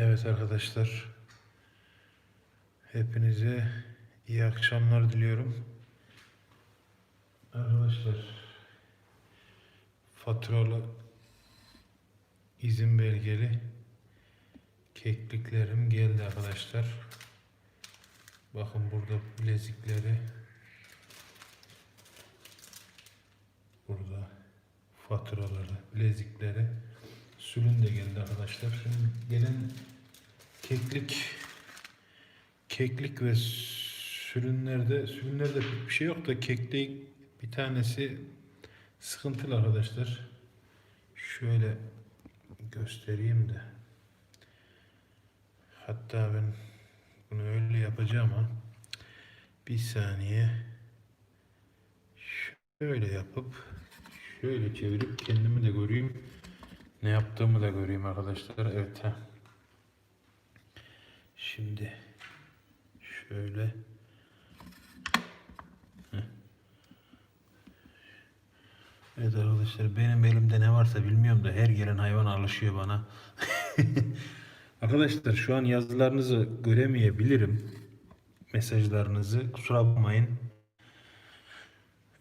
Evet arkadaşlar. Hepinize iyi akşamlar diliyorum. Arkadaşlar faturalı izin belgeli kekliklerim geldi arkadaşlar. Bakın burada bilezikleri burada faturaları, bilezikleri sülün de geldi arkadaşlar. Şimdi gelen keklik keklik ve sürünlerde sürünlerde bir şey yok da keklik bir tanesi sıkıntılı arkadaşlar. Şöyle göstereyim de. Hatta ben bunu öyle yapacağım ama bir saniye şöyle yapıp şöyle çevirip kendimi de göreyim. Ne yaptığımı da göreyim arkadaşlar. Evet ha. Şimdi şöyle Heh. Evet arkadaşlar benim elimde ne varsa bilmiyorum da her gelen hayvan alışıyor bana. arkadaşlar şu an yazılarınızı göremeyebilirim. Mesajlarınızı kusura bakmayın.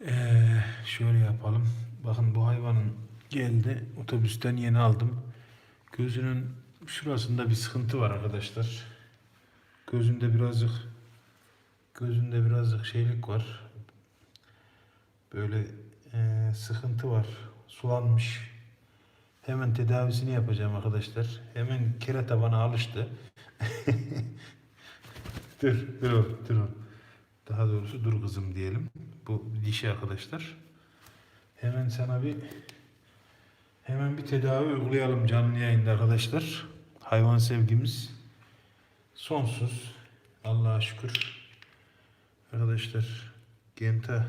Ee, şöyle yapalım. Bakın bu hayvanın geldi. Otobüsten yeni aldım. Gözünün şurasında bir sıkıntı var arkadaşlar. Gözünde birazcık gözünde birazcık şeylik var. Böyle e, sıkıntı var. Sulanmış. Hemen tedavisini yapacağım arkadaşlar. Hemen kerata bana alıştı. dur, dur, dur. Daha doğrusu dur kızım diyelim. Bu dişi arkadaşlar. Hemen sana bir hemen bir tedavi uygulayalım canlı yayında arkadaşlar. Hayvan sevgimiz sonsuz. Allah'a şükür. Arkadaşlar Genta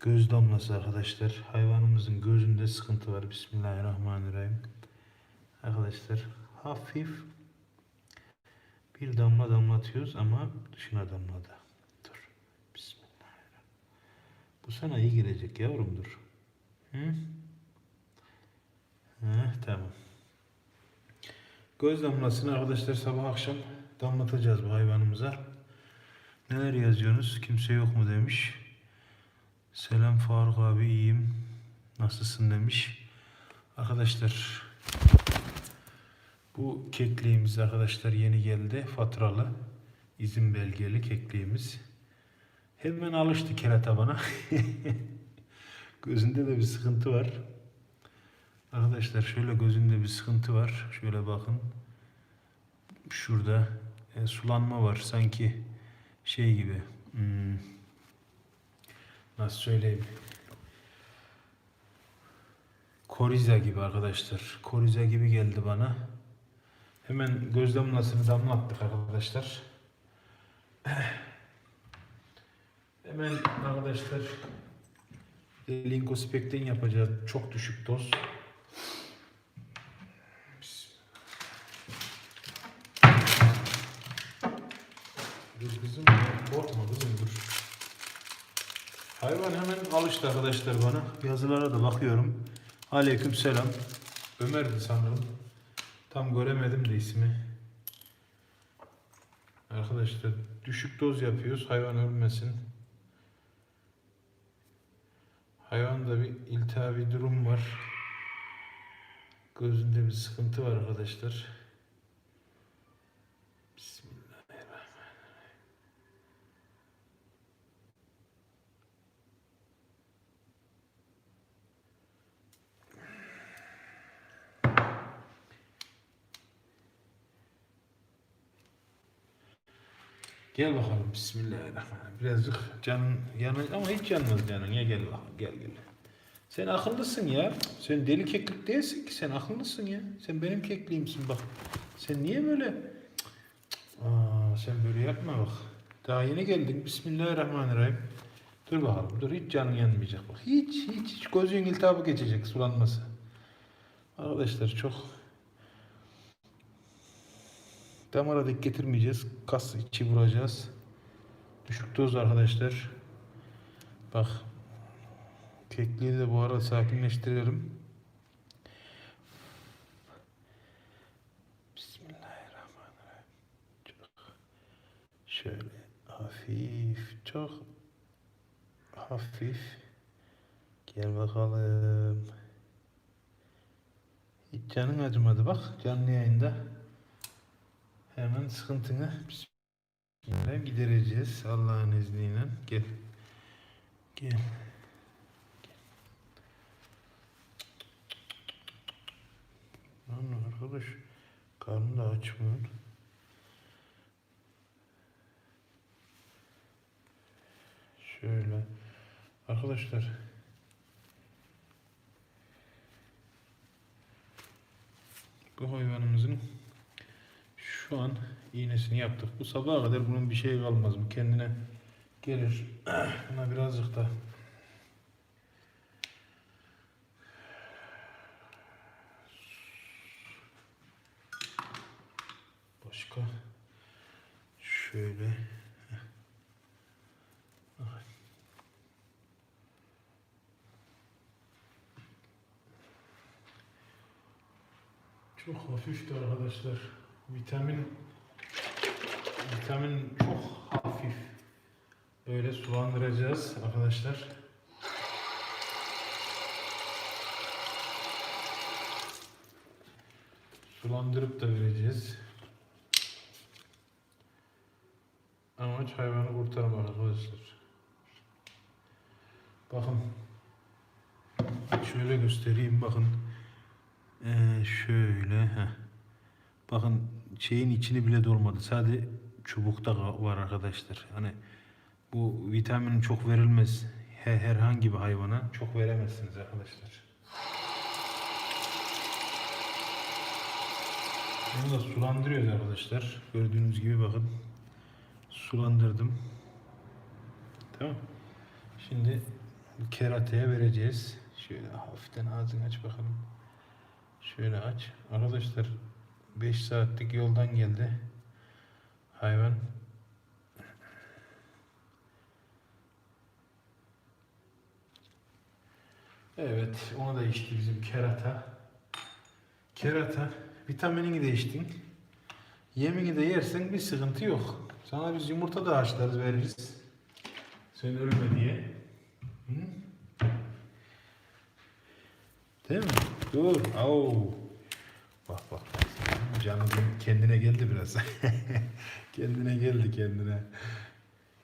göz damlası arkadaşlar. Hayvanımızın gözünde sıkıntı var. Bismillahirrahmanirrahim. Arkadaşlar hafif bir damla damlatıyoruz ama dışına damladı. Dur. Bismillahirrahmanirrahim. Bu sana iyi gelecek yavrum dur. Hı? Heh, tamam. Göz damlasını arkadaşlar sabah akşam damlatacağız bu hayvanımıza. Neler yazıyorsunuz? Kimse yok mu demiş. Selam Faruk abi iyiyim. Nasılsın demiş. Arkadaşlar bu kekliğimiz arkadaşlar yeni geldi. Faturalı izin belgeli kekliğimiz. Hemen alıştı kerata bana. Gözünde de bir sıkıntı var. Arkadaşlar şöyle gözünde bir sıkıntı var. Şöyle bakın. Şurada e, sulanma var. Sanki şey gibi. hmm, nasıl söyleyeyim? Koriza gibi arkadaşlar. Koriza gibi geldi bana. Hemen göz damlasını damlattık arkadaşlar. Hemen arkadaşlar linkospekten yapacağız. Çok düşük doz. Korkma kızım dur. Hayvan hemen alıştı arkadaşlar bana. Yazılara da bakıyorum. Aleyküm selam. Ömer'di sanırım. Tam göremedim de ismi. Arkadaşlar düşük doz yapıyoruz. Hayvan ölmesin. Hayvanda bir iltihabi durum var. Gözünde bir sıkıntı var arkadaşlar. Gel bakalım Bismillahirrahmanirrahim. Birazcık canın yanı ama hiç yanmaz canın. Ya gel bakalım gel gel. Sen akıllısın ya. Sen deli keklik değilsin ki. Sen akıllısın ya. Sen benim kekliğimsin bak. Sen niye böyle... Aa, sen böyle yapma bak. Daha yeni geldin. Bismillahirrahmanirrahim. Dur bakalım. Dur hiç canın yanmayacak bak. Hiç hiç hiç gözün iltihabı geçecek sulanması. Arkadaşlar çok Damara dik getirmeyeceğiz. Kas içi vuracağız. Düşük doz arkadaşlar. Bak. Kekliği de bu arada sakinleştirelim. Bismillahirrahmanirrahim. Çok şöyle hafif çok hafif gel bakalım. Hiç canın acımadı bak canlı yayında. Hemen sıkıntını bismillah gidereceğiz Allah'ın izniyle. Gel. Gel. Lan arkadaş karnı da açmıyor. Şöyle. Arkadaşlar bu hayvanımızın şu an iğnesini yaptık. Bu sabaha kadar bunun bir şey kalmaz. Bu kendine gelir. Buna birazcık da başka şöyle Çok hafifti arkadaşlar. Vitamin vitamin çok hafif. Böyle sulandıracağız arkadaşlar. Sulandırıp da vereceğiz. Amaç hayvanı kurtarmak arkadaşlar. Bakın. Şöyle göstereyim bakın. Ee, şöyle. Heh. Bakın şeyin içini bile dolmadı. Sadece çubukta var arkadaşlar. Hani bu vitamin çok verilmez. He- herhangi bir hayvana çok veremezsiniz arkadaşlar. Bunu da sulandırıyoruz arkadaşlar. Gördüğünüz gibi bakın. Sulandırdım. Tamam. Şimdi kerateye vereceğiz. Şöyle hafiften ağzını aç bakalım. Şöyle aç. Arkadaşlar 5 saatlik yoldan geldi. Hayvan. Evet, onu da içti bizim kerata. Kerata, vitaminini de içtin. Yemini de yersen bir sıkıntı yok. Sana biz yumurta da haşlarız, veririz. Sen ölme diye. Hı? Değil mi? Dur. Au. Canım kendine geldi biraz. kendine geldi kendine.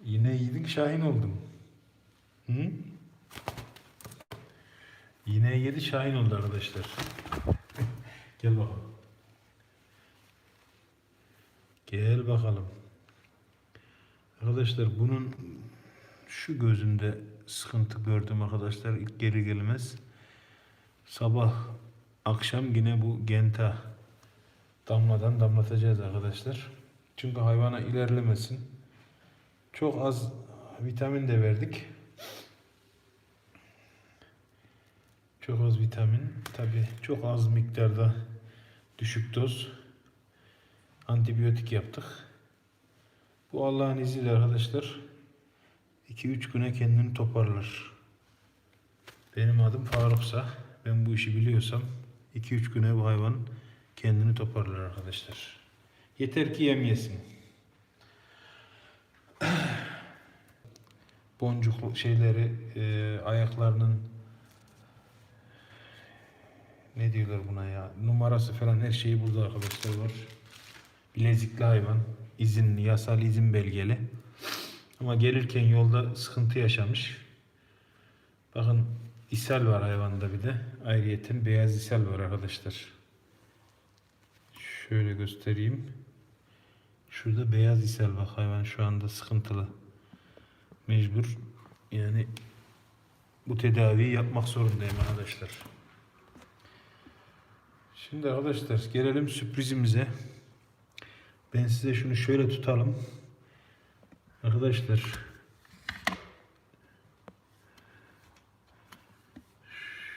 Yine yedin şahin oldun. Hı? Yine yedi şahin oldu arkadaşlar. Gel bakalım. Gel bakalım. Arkadaşlar bunun şu gözünde sıkıntı gördüm arkadaşlar ilk geri gelmez. Sabah akşam yine bu genta damladan damlatacağız arkadaşlar. Çünkü hayvana ilerlemesin. Çok az vitamin de verdik. Çok az vitamin. Tabi çok az miktarda düşük doz antibiyotik yaptık. Bu Allah'ın izniyle arkadaşlar 2-3 güne kendini toparlar. Benim adım Faruksa ben bu işi biliyorsam 2-3 güne bu hayvan kendini toparlar arkadaşlar. Yeter ki yem yesin. Boncuklu şeyleri e, ayaklarının ne diyorlar buna ya numarası falan her şeyi burada arkadaşlar var. Bilezikli hayvan, izinli, yasal izin belgeli. Ama gelirken yolda sıkıntı yaşamış. Bakın ishal var hayvanda bir de. Ayrıyeten beyaz ishal var arkadaşlar. Şöyle göstereyim. Şurada beyaz ishal bak hayvan şu anda sıkıntılı. Mecbur yani bu tedaviyi yapmak zorundayım arkadaşlar. Şimdi arkadaşlar gelelim sürprizimize. Ben size şunu şöyle tutalım. Arkadaşlar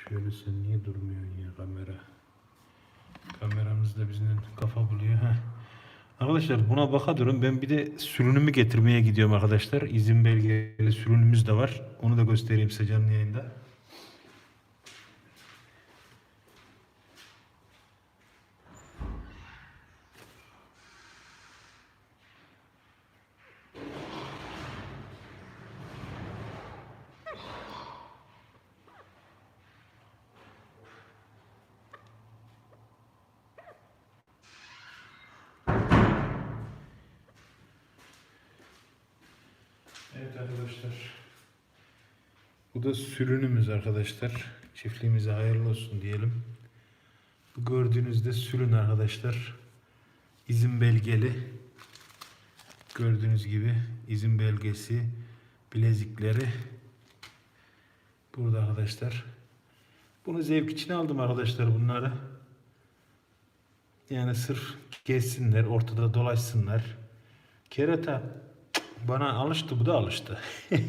Şöyle sen niye durmuyorsun ya kamera? Kameramız da bizden kafa buluyor. Heh. Arkadaşlar buna baka durun. Ben bir de sürünümü getirmeye gidiyorum arkadaşlar. İzin belgeli sürünümüz de var. Onu da göstereyim size canlı yayında. Arkadaşlar. Bu da sürünümüz arkadaşlar. Çiftliğimize hayırlı olsun diyelim. Bu gördüğünüz de sürün arkadaşlar. İzin belgeli. Gördüğünüz gibi izin belgesi, bilezikleri burada arkadaşlar. Bunu zevk için aldım arkadaşlar bunları. Yani sırf gezsinler, ortada dolaşsınlar. Kerata bana alıştı, bu da alıştı.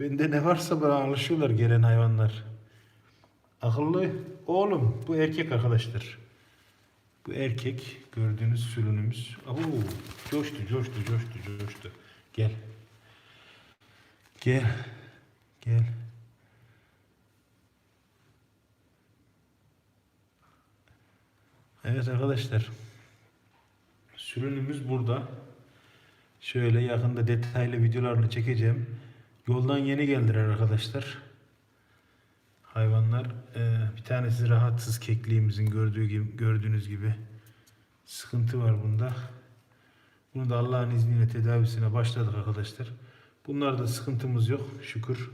Bende ne varsa bana alışıyorlar gelen hayvanlar. Akıllı oğlum, bu erkek arkadaşlar. Bu erkek gördüğünüz sürünümüz. Oo, coştu, coştu, coştu, coştu. Gel. Gel. Gel. Evet arkadaşlar. Sürünümüz burada. Şöyle yakında detaylı videolarını çekeceğim. Yoldan yeni geldiler arkadaşlar. Hayvanlar eee, bir tanesi rahatsız kekliğimizin gördüğü gibi gördüğünüz gibi sıkıntı var bunda. Bunu da Allah'ın izniyle tedavisine başladık arkadaşlar. Bunlarda sıkıntımız yok şükür.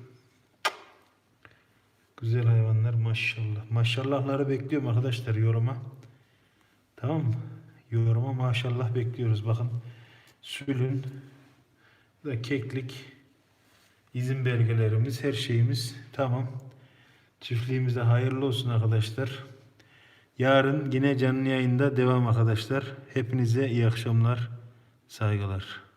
Güzel hayvanlar maşallah. Maşallahları bekliyorum arkadaşlar yoruma. Tamam mı? Yoruma maşallah bekliyoruz. Bakın sülün da keklik izin belgelerimiz her şeyimiz tamam. Çiftliğimize hayırlı olsun arkadaşlar. Yarın yine canlı yayında devam arkadaşlar. Hepinize iyi akşamlar. Saygılar.